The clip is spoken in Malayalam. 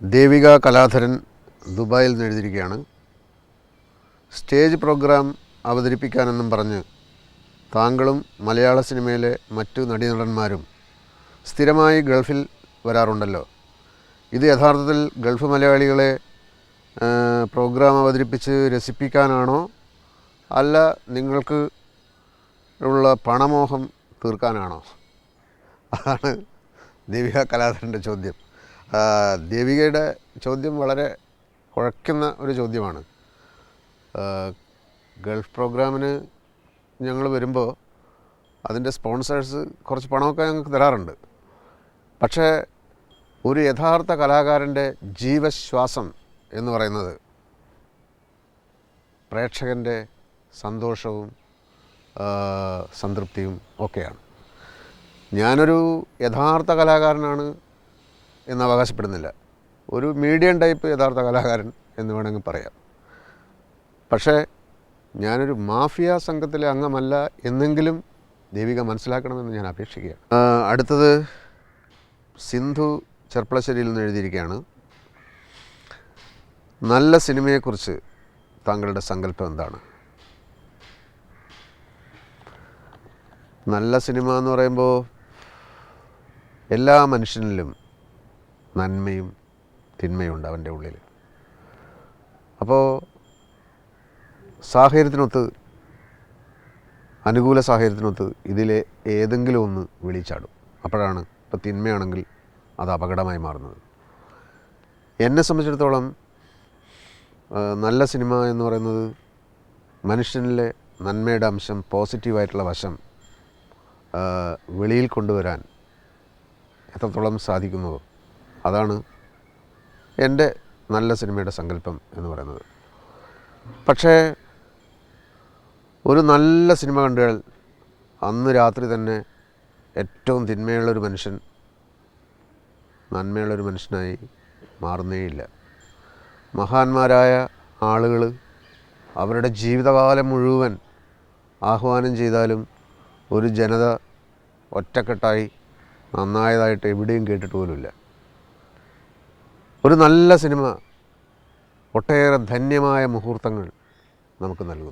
ദേവിക കലാധരൻ ദുബായിൽ നിന്ന് എഴുതിയിരിക്കുകയാണ്. സ്റ്റേജ് പ്രോഗ്രാം അവതരിപ്പിക്കാനെന്നും പറഞ്ഞ് താങ്കളും മലയാള സിനിമയിലെ മറ്റു നടീനടന്മാരും സ്ഥിരമായി ഗൾഫിൽ വരാറുണ്ടല്ലോ. ഇത് യഥാർത്ഥത്തിൽ ഗൾഫ് മലയാളികളെ പ്രോഗ്രാം അവതരിപ്പിച്ച് രസിപ്പിക്കാനാണോ? അല്ല നിങ്ങൾക്ക് ഉള്ള പണമോഹം തീർക്കാനാണോ? അതാണ് ദേവിക കലാധരന്റെ ചോദ്യം. ദേവികയുടെ ചോദ്യം വളരെ കുഴക്കുന്ന ഒരു ചോദ്യമാണ്. ഗൾഫ് പ്രോഗ്രാമിന് ഞങ്ങൾ വരുമ്പോൾ അതിന്റെ സ്പോൺസേഴ്സ് കുറച്ച് പണമൊക്കെ ഞങ്ങൾക്ക് തരാറുണ്ട്. പക്ഷേ ഒരു യഥാർത്ഥ കലാകാരന്റെ ജീവശ്വാസം എന്ന് പറയുന്നത് പ്രേക്ഷകന്റെ സന്തോഷവും സംതൃപ്തിയും ഒക്കെയാണ്. ഞാനൊരു യഥാർത്ഥ കലാകാരനാണ് എന്ന് അവകാശപ്പെടുന്നില്ല. ഒരു മീഡിയം ടൈപ്പ് യഥാർത്ഥ കലാകാരൻ എന്ന് വേണമെങ്കിൽ പറയാം. പക്ഷേ ഞാനൊരു മാഫിയ സംഘത്തിലെ അംഗമല്ല എന്നെങ്കിലും ദേവിക മനസ്സിലാക്കണമെന്ന് ഞാൻ അപേക്ഷിക്കുകയാണ്. അടുത്തത് സിന്ധു ചെർപ്പളശ്ശേരിയിൽ നിന്ന് എഴുതിയിരിക്കുകയാണ്. നല്ല സിനിമയെക്കുറിച്ച് താങ്കളുടെ സങ്കല്പം എന്താണ്? നല്ല സിനിമ എന്ന് പറയുമ്പോൾ എല്ലാ മനുഷ്യനിലും നന്മയും തിന്മയുണ്ട് അവന്റെ ഉള്ളിൽ. അപ്പോൾ സാഹചര്യത്തിനൊത്ത് അനുകൂല സാഹചര്യത്തിനൊത്ത് ഇതിലെ ഏതെങ്കിലും ഒന്ന് വിളിച്ചാടും. അപ്പോഴാണ് ഇപ്പോൾ തിന്മയാണെങ്കിൽ അത് അപകടമായി മാറുന്നത്. എന്നെ സംബന്ധിച്ചിടത്തോളം നല്ല സിനിമ എന്ന് പറയുന്നത് മനുഷ്യനിലെ നന്മയുടെ അംശം പോസിറ്റീവായിട്ടുള്ള വശം വെളിയിൽ കൊണ്ടുവരാൻ എത്രത്തോളം സാധിക്കുന്നുവോ അതാണ് എന്റെ നല്ല സിനിമയുടെ സങ്കല്പം എന്ന് പറയുന്നത്. പക്ഷേ ഒരു നല്ല സിനിമ കണ്ടാൽ അന്ന് രാത്രി തന്നെ ഏറ്റവും തിന്മയുള്ളൊരു മനുഷ്യൻ നന്മയുള്ളൊരു മനുഷ്യനായി മാറുന്നേയില്ല. മഹാന്മാരായ ആളുകൾ അവരുടെ ജീവിതകാലം മുഴുവൻ ആഹ്വാനം ചെയ്താലും ഒരു ജനത ഒറ്റക്കെട്ടായി നന്നായതായിട്ട് എവിടെയും കേട്ടിട്ട് പോലുമില്ല. ഒരു നല്ല സിനിമ. ഒട്ടേറെ ധന്യമായ മുഹൂർത്തങ്ങൾ നമുക്ക് നൽകുന്നു.